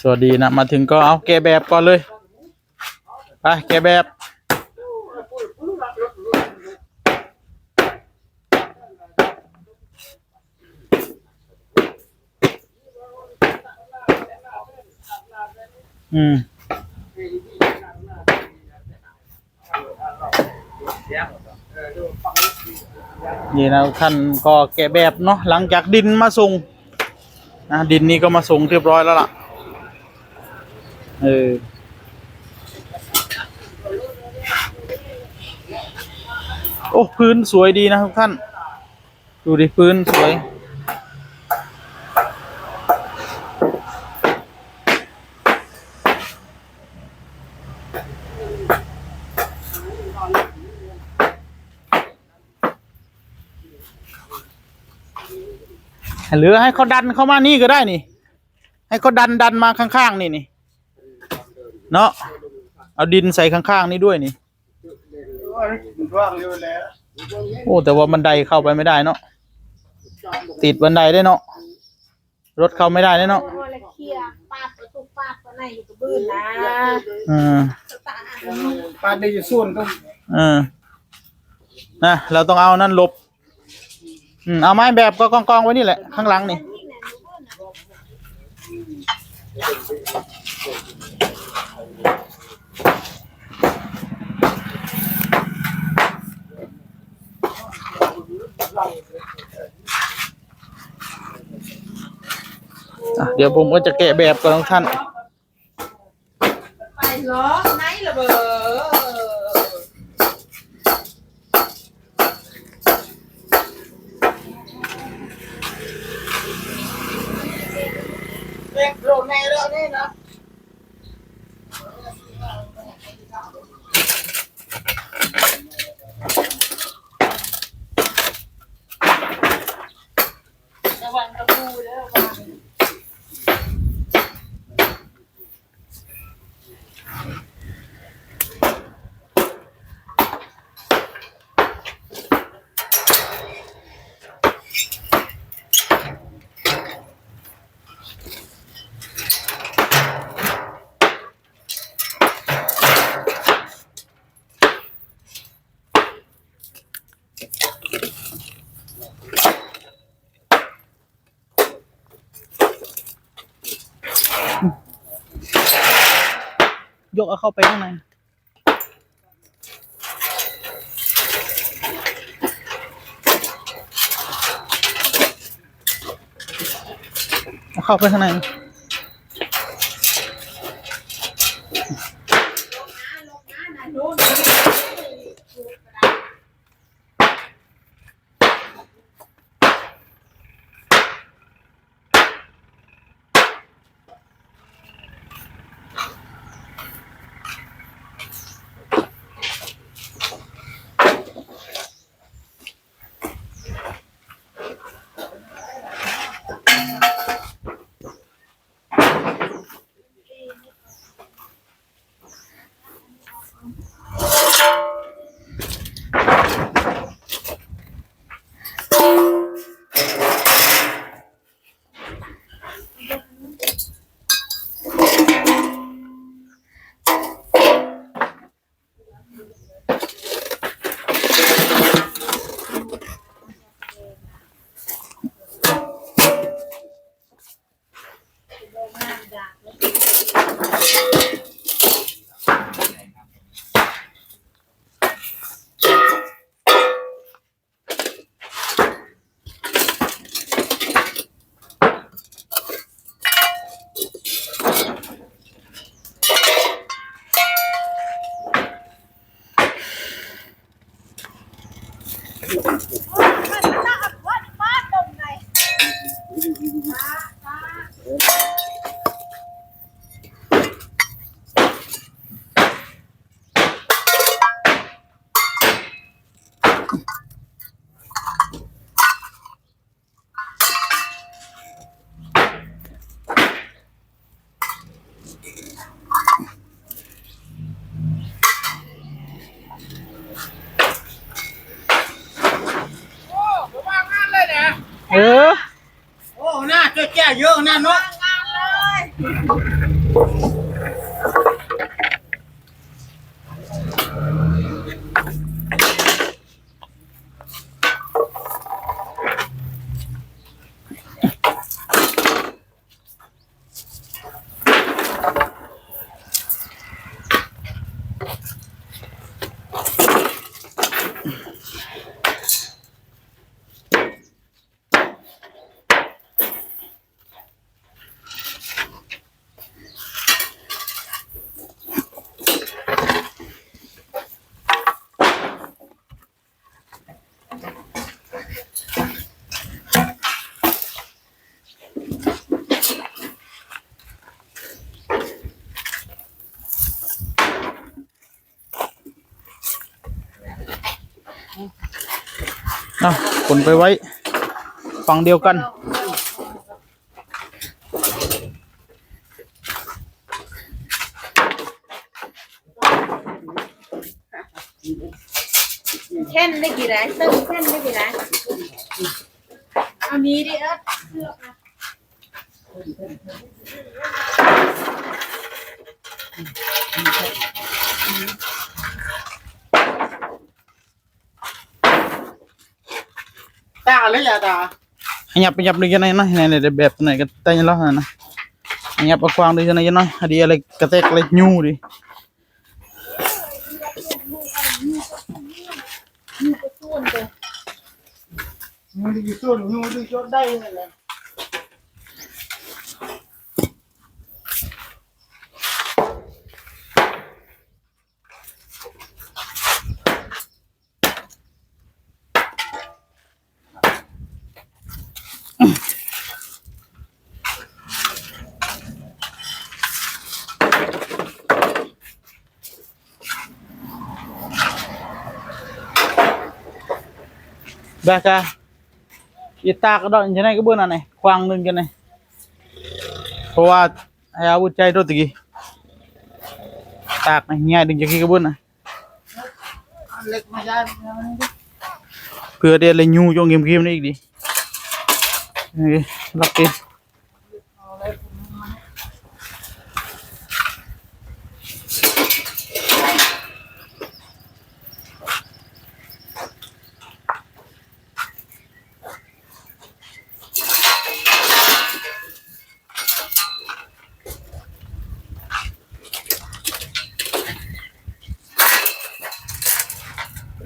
สวัสดีนะ มาถึงก็เอาแกแบบก่อนเลย ไปแกแบบอืมนี่นะท่านก็แกะแบบเนาะหลังจากดินมาส่งนะดินนี้ก็มาส่งเรียบร้อยแล้วล่ะ เออโอ้พื้นสวยดีนะทุกท่าน ดูดิพื้นสวย หรือให้เขาดันเข้ามานี่ก็ได้นี่ ให้เขาดันดันมาข้างๆ นี่นี่ เนาะเอาดินใส่ข้างๆนี่ด้วยนี่โอ้แต่ว่าบันไดเข้าไปไม่ได้เนาะติดบันไดได้เนาะรถเข้าไม่ได้ได้เนาะโอ้ละเคลียร์ปาดประตูปาดตัวไหนอยู่กับบื้นนะอืมตาปาดได้อยู่ส่วนก็เออนะเราต้องเอานั่นหลบอืมเอาไม้แบบก็กองๆไว้นี่แหละ ข้างหลังนี่ ที่ไหนรู้บื้นนะ อะเดี๋ยวผมก็จะแกะแบบก่อนทุกท่าน ไปล้อไหนระเบิดเล็กโรแน่แล้วนี่นะ ยกเอาเข้าไปข้างในเอาเข้าไปข้างใน เนาะขนไปไว้ฝั่งเดียวกัน แค่นได้กี่ไรตึ้งแค่นได้กี่ไรเอานี้ดิเอิร์ธ ചേട്ടാ ഞപ്പ ഞപ്പ ഡിക്കണ എന്നാ നേരെ ബെപ്പന കത്തഞ്ഞല്ലോ എന്നാ ഞപ്പ ക്വാം ഡിക്കണ എന്നാ അരിയല കത്തേക്കളെ ഞൂരി ഞൂരി കിട്ടോളൂ ഞൂരി ചോട്ടായി എന്നല്ലേ ะ Baka kita ka daw janay ka bunan eh. Kwang nun kan eh. เพราะว่าให้อาวุธใจรถตะกี้ตากนะง่ายดึ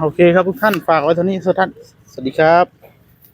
โอเคครับทุกท่านฝากไว้เท่านี้สวัสดีครับ